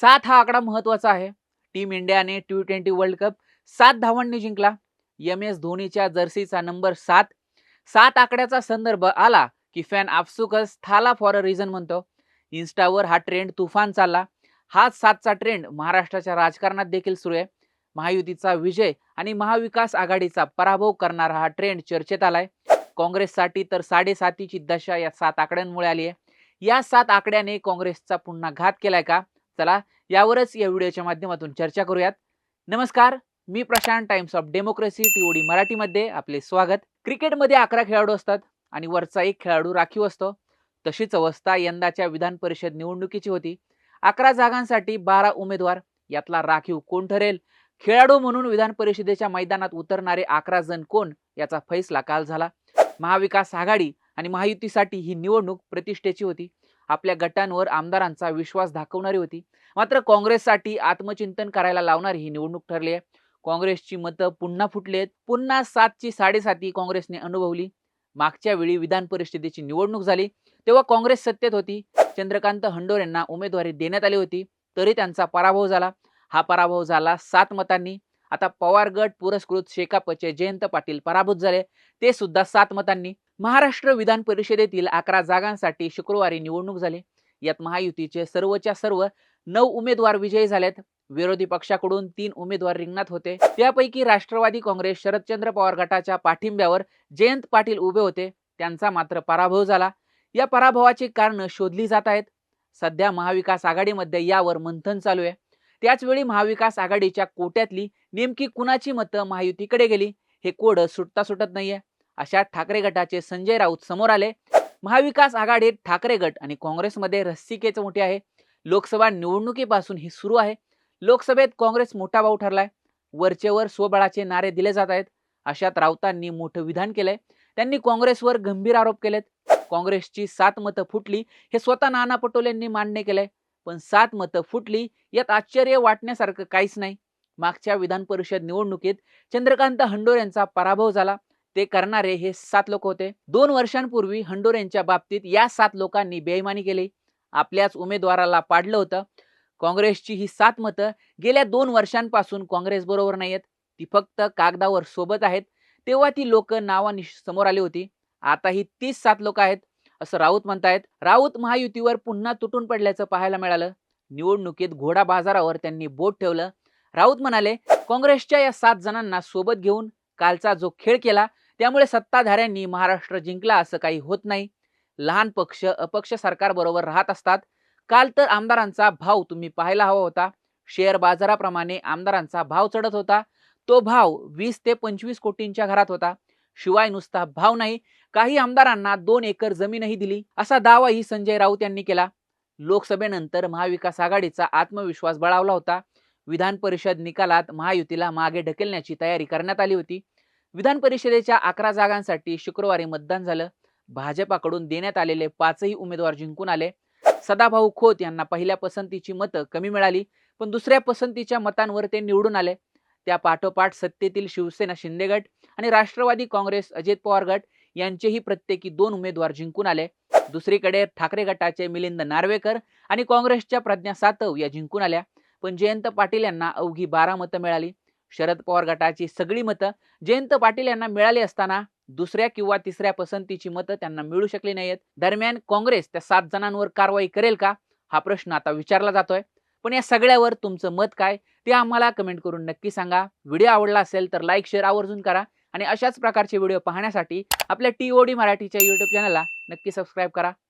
सात हा आकडा महत्त्वाचा आहे. टीम इंडियाने टी ट्वेंटी वर्ल्ड कप सात धावांनी जिंकला. एम एस धोनीच्या जर्सीचा नंबर सात. सात आकड्याचा संदर्भ आला की फॅन आपसुकच थाला फॉर अ रिझन म्हणतो. इन्स्टावर हा ट्रेंड तुफान चालला. हाच सातचा ट्रेंड महाराष्ट्राच्या राजकारणात देखील सुरू आहे. महायुतीचा विजय आणि महाविकास आघाडीचा पराभव करणारा हा ट्रेंड चर्चेत आलाय. काँग्रेससाठी तर साडेसातीची दशा या सात आकड्यांमुळे आली आहे. या सात आकड्याने काँग्रेसचा पुन्हा घात केलाय का? चला यावरच या व्हिडिओच्या माध्यमातून चर्चा करूयात. नमस्कार मी Prashant Times of Democracy TOD मराठीमध्ये आपले स्वागत. क्रिकेटमध्ये अकरा खेळाडू असतात आणि वरचा एक खेळाडू राखीव असतो. तशीच अवस्था यंदाच्या विधान परिषद निवडणुकीची होती. अकरा जागांसाठी बारा उमेदवार यातला राखीव कोण ठरेल? खेळाडू म्हणून विधान परिषदेच्या मैदानात उतरणारे अकरा जण कोण? याचा फैसला काल झाला. महाविकास आघाडी आणि महायुतीसाठी ही निवडणूक प्रतिष्ठेची होती. आपल्या गटांवर आमदारांचा विश्वास दाखवणारी होती. मात्र काँग्रेससाठी आत्मचिंतन करायला लावणारी ही निवडणूक ठरली आहे. काँग्रेसची मतं पुन्हा फुटली आहेत. पुन्हा सातची साडेसाती काँग्रेसने अनुभवली. मागच्या वेळी विधान परिषदेची निवडणूक झाली. तेव्हा काँग्रेस सत्तेत होती. चंद्रकांत हंडोर यांना उमेदवारी देण्यात आली होती. तरी त्यांचा पराभव झाला. हा पराभव झाला सात मतांनी. आता पवार गट पुरस्कृत शेकापचे जयंत पाटील पराभूत झाले. ते सुद्धा सात मतांनी. महाराष्ट्र विधान परिषदेतील अकरा जागांसाठी शुक्रवारी निवडणूक झाली. यात महायुतीचे सर्वच्या सर्व नऊ उमेदवार विजयी झालेत. विरोधी पक्षाकडून तीन उमेदवार रिंगणात होते. त्यापैकी राष्ट्रवादी काँग्रेस शरदचंद्र पवार गटाच्या पाठिंब्यावर जयंत पाटील उभे होते. त्यांचा मात्र पराभव झाला. या पराभवाची कारणं शोधली जात आहेत. सध्या महाविकास आघाडीमध्ये यावर मंथन चालू आहे. त्याचवेळी महाविकास आघाडीच्या कोट्यातली नेमकी कुणाची मतं महायुतीकडे गेली? हे कोड सुटता सुटत नाहीये. अशा ठाकरे गटाचे संजय राऊत समोर आले. महाविकास आघाडीत ठाकरे गट आणि काँग्रेसमध्ये रस्सिकेच मोठे आहे. लोकसभा निवडणुकीपासून ही सुरू आहे. लोकसभेत काँग्रेस मोठा भाऊ ठरलाय. वरचेवर स्वबळाचे नारे दिले जात आहेत. अशात राऊतांनी मोठं विधान केलंय. त्यांनी काँग्रेसवर गंभीर आरोप केलेत. काँग्रेसची सात मतं फुटली हे स्वतः नाना पटोलेंनी मान्य केलंय. पण सात मतं फुटली यात आश्चर्य वाटण्यासारखं काहीच नाही. मागच्या विधान परिषद निवडणुकीत चंद्रकांत हंडोर यांचा पराभव झाला. ते करणारे हे सात लोक होते. दोन वर्षांपूर्वी हंडोर यांच्या बाबतीत या सात लोकांनी बेईमानी केली. आपल्याच उमेदवाराला पाडलं होतं. काँग्रेसची ही सात मतं गेल्या दोन वर्षांपासून काँग्रेस बरोबर नाहीयेत. ती फक्त कागदावर सोबत आहेत. तेव्हा ती लोक नावानिश समोर आली होती. आता ही तीस सात लोक आहेत. असं राऊत म्हणतायत राऊत महायुतीवर पुन्हा तुटून पडल्याचं पाहायला मिळालं. निवडणुकीत घोडा बाजारावर त्यांनी बोट ठेवलं. राऊत म्हणाले काँग्रेसच्या या सात जणांना सोबत घेऊन कालचा जो खेळ केला त्यामुळे सत्ताधाऱ्यांनी महाराष्ट्र जिंकला असं काही होत नाही. लहान पक्ष अपक्ष सरकारबरोबर राहत असतात. काल तर आमदारांचा भाव तुम्ही पाहायला हवा होता. शेअर बाजाराप्रमाणे आमदारांचा भाव चढत होता. तो भाव वीस ते पंचवीस कोटींच्या घरात होता. शिवाय नुसता भाव नाही. काही आमदारांना दोन एकर जमीनही दिली. असा दावाही संजय राऊत यांनी केला. लोकसभेनंतर महाविकास आघाडीचा आत्मविश्वास बळावला होता. विधान परिषद निकालात महायुतीला मागे ढकलण्याची तयारी करण्यात आली होती. विधान परिषदेच्या अकरा जागांसाठी शुक्रवारी मतदान झालं. भाजपाकडून देण्यात आलेले पाचही उमेदवार जिंकून आले. सदाभाऊ खोत यांना पहिल्या पसंतीची मतं कमी मिळाली. पण दुसऱ्या पसंतीच्या मतांवर ते निवडून आले. त्या पाठोपाठ सत्तेतील शिवसेना शिंदे गट आणि राष्ट्रवादी काँग्रेस अजित पवार गट यांचेही प्रत्येकी दोन उमेदवार जिंकून आले. दुसरीकडे ठाकरे गटाचे मिलिंद नार्वेकर आणि काँग्रेसच्या प्रज्ञा सातव या जिंकून आल्या. पण जयंत पाटील यांना अवघी बारा मतं मिळाली. शरद पवार गटाची सगळी मतं जयंत पाटील यांना मिळाली असताना दुसऱ्या किंवा तिसऱ्या पसंतीची मतं त्यांना मिळू शकली नाहीत दरम्यान काँग्रेस त्या सात जणांवर कारवाई करेल का? हा प्रश्न आता विचारला जातोय. पण या सगळ्यावर तुमचं मत काय? ते आम्हाला कमेंट करून नक्की सांगा. व्हिडिओ आवडला असेल तर लाईक शेअर आवर्जून करा. आणि अशाच प्रकारचे व्हिडिओ पाहण्यासाठी आपल्या टी ओ डी मराठीच्या यूट्यूब चॅनलला नक्की सबस्क्राईब करा.